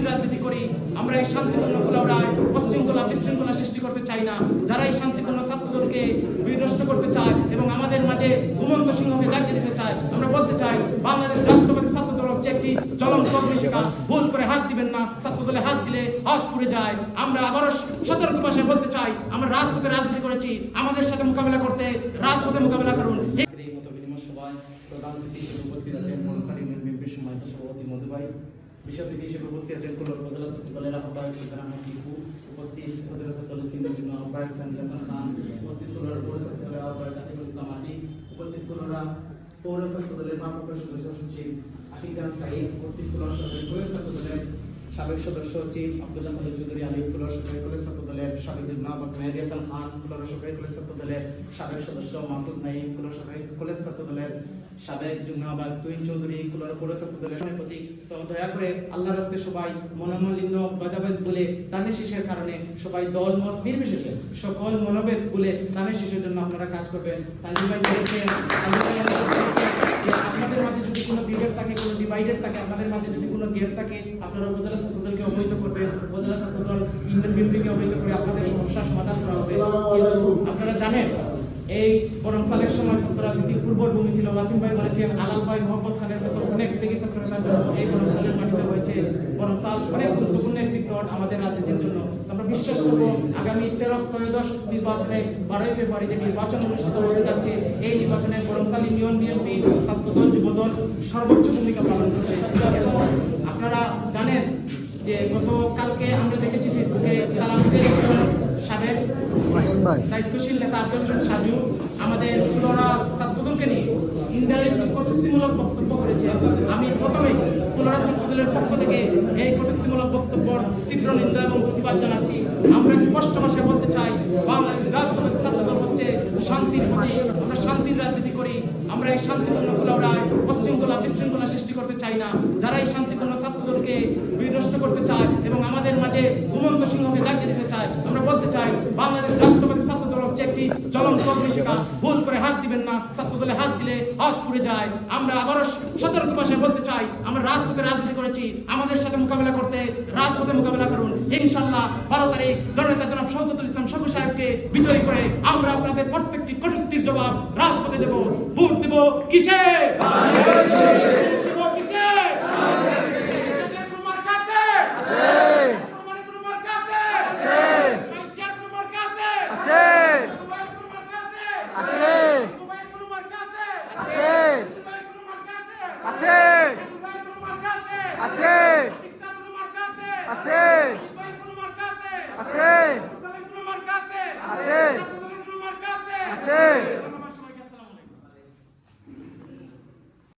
শান্তির রাজনীতি করি, আমরা এই শান্তিপূর্ণ খোলাউড়ায় অশৃঙ্খলা বিশৃঙ্খলা সৃষ্টি করতে চাই না। যারা এই শান্তিপূর্ণ ছাত্রদলকে বিনষ্ট করতে চায় এবং আমাদের মাঝে ঘুমন্ত সিংহকে জাগিয়ে দিতে চায়, আমরা বলতে চাই, বাংলাদেশ জাতীয়তাবাদী ছাত্রদল হচ্ছে একটি জ্বলন্ত অগ্নিশিখা। ভুল করে হাত দিবেন না, ছাত্রদলে হাত দিলে হাত পুড়ে যায়। আমরা আবারও সতর্ক ভাষায় বলতে চাই, আমরা রাজপথে রাজনীতি করেছি, আমাদের সাথে মোকাবিলা করতে রাজপথে মোকাবিলা করুন। উপস্থিত আছেন সম্মানিত সভাপতি মধু অতিথি হিসেবে উপস্থিত আছেন কুলর উপজেলা দলের আহ্বায়ক সুলতান আহমদ টিপু উপস্থিত উপজেলা দলের সিনিয়র যুগ্ম আহ্বায়ক তানজিল হাসান খান, উপস্থিত কুলর পৌর দলের আহ্বায়ক আতিকুল ইসলাম আটি উপস্থিত কুলরা পৌর দলের ভারপ্রাপ্ত সদস্য সচিব আশিক জাহান সাইদ উপস্থিত কুলর সদস্য কুলের ছাত্র সাবেক সদস্য চিফ আব্দুল্লাহ সালিম চৌধুরী আলী কুলর সরকারি কলেজ ছাত্র দলের সাবেক যুগ্ম মেহেদি হাসান খান কুলর সরকারি কলেজ ছাত্র দলের সাবেক সদস্য মাহফুজ নাইম সরকারি কলেজ সাবেক যুগ্ম তুইন চৌধুরী প্রতি তো দয়া করে আল্লাহর রাস্তে সবাই মনোমালিন্য বলে দানের শীষের কারণে সবাই দল মত নির্বিশেষে সকল মনোভেদ বলে দানের শীষের জন্য আপনারা কাজ করবেন। তালিম ভাই আপনাদের মাঝে যদি কোনো বিভেদ থাকে কোনো ডিভাইডেড থাকে আপনাদের মাঝে যদি কোনো থাকে আপনারা উপজেলা ছাত্রদলকে অবহিত করবেন। উপজেলা ছাত্রদল ইউনিয়ন বিএনপিকে অবহিত করে আপনাদের সমস্যার সমাধান করা হবে। আপনারা জানেন এই বরং সালের সময় ছাত্র রাজনীতির পূর্বভূমি ছিল, ওয়াসিম ভাই বলেছেন আলাল ভাই, মোহাম্মদ খানের মতো অনেক থেকে ছাত্র নেতা এই বরং সালের মাটিতে হয়েছে। বরং সাল অনেক গুরুত্বপূর্ণ একটি প্লট আমাদের রাজনীতির জন্য। আমরা বিশ্বাস করব, আগামী তেরো ত্রয়োদশ নির্বাচনে বারোই ফেব্রুয়ারি যে নির্বাচন অনুষ্ঠিত হতে যাচ্ছে, এই নির্বাচনে বরংসাল ইউনিয়ন বিএনপি ছাত্রদল যুবদল সর্বোচ্চ ভূমিকা পালন করছে এবং আপনারা জানেন যে গত কালকে আমরা দেখেছি ফেসবুকে দায়িত্বশীল নেতা আব্দুল সাজু আমাদের পুনরা ছাত্রদলকে নিয়ে ইনডাইরেক্টলি কটূক্তিমূলক বক্তব্য করেছে আমি প্রথমেই পুনরা ছাত্রদলের পক্ষ থেকে এই কটূক্তিমূলক বক্তব্য তীব্র নিন্দা এবং প্রতিবাদ জানাচ্ছি। আমরা স্পষ্ট ভাষায় বলতে চাই, বাংলাদেশ জাতীয়তাবাদী ছাত্রদল হচ্ছে শান্তির প্রতীক। আমরা শান্তির রাজনীতি করি। আমরা এই শান্তিপূর্ণ খোলাউড়ায় অশৃঙ্খলা বিশৃঙ্খলা সৃষ্টি করতে চাই না। যারা এই শান্তিপূর্ণ ছাত্রদলকে বিনষ্ট করতে চায় এবং আমাদের মাঝে ঘুমন্ত সিংহকে জাগিয়ে দিতে চায় আমরা বলতে চাই, বাংলাদেশ জাতীয়তাবাদী ছাত্রদল হচ্ছে একটি জ্বলন্ত অগ্নিশিখা। ভুল করে হাত দিবেন না, ছাত্রদলে হাত দিলে হাত পুড়ে যায়। আমরা আবারও সতর্ক ভাষায় বলতে চাই, আমরা রাজপথে রাজনীতি করেছি। আমাদের সাথে মোকাবেলা করতে রাজপথে মোকাবেলা করুন। ইনশাল্লাহ বারো তারিখ জননেতা জনাব শৌকতুল ইসলাম শকু সাহেবকে বিজয়ী করে আমরা আপনাদের প্রত্যেকটি কটূক্তির জবাব রাজপথে দেব। ভোট দেব কিসে? Así. Así. Así. Así.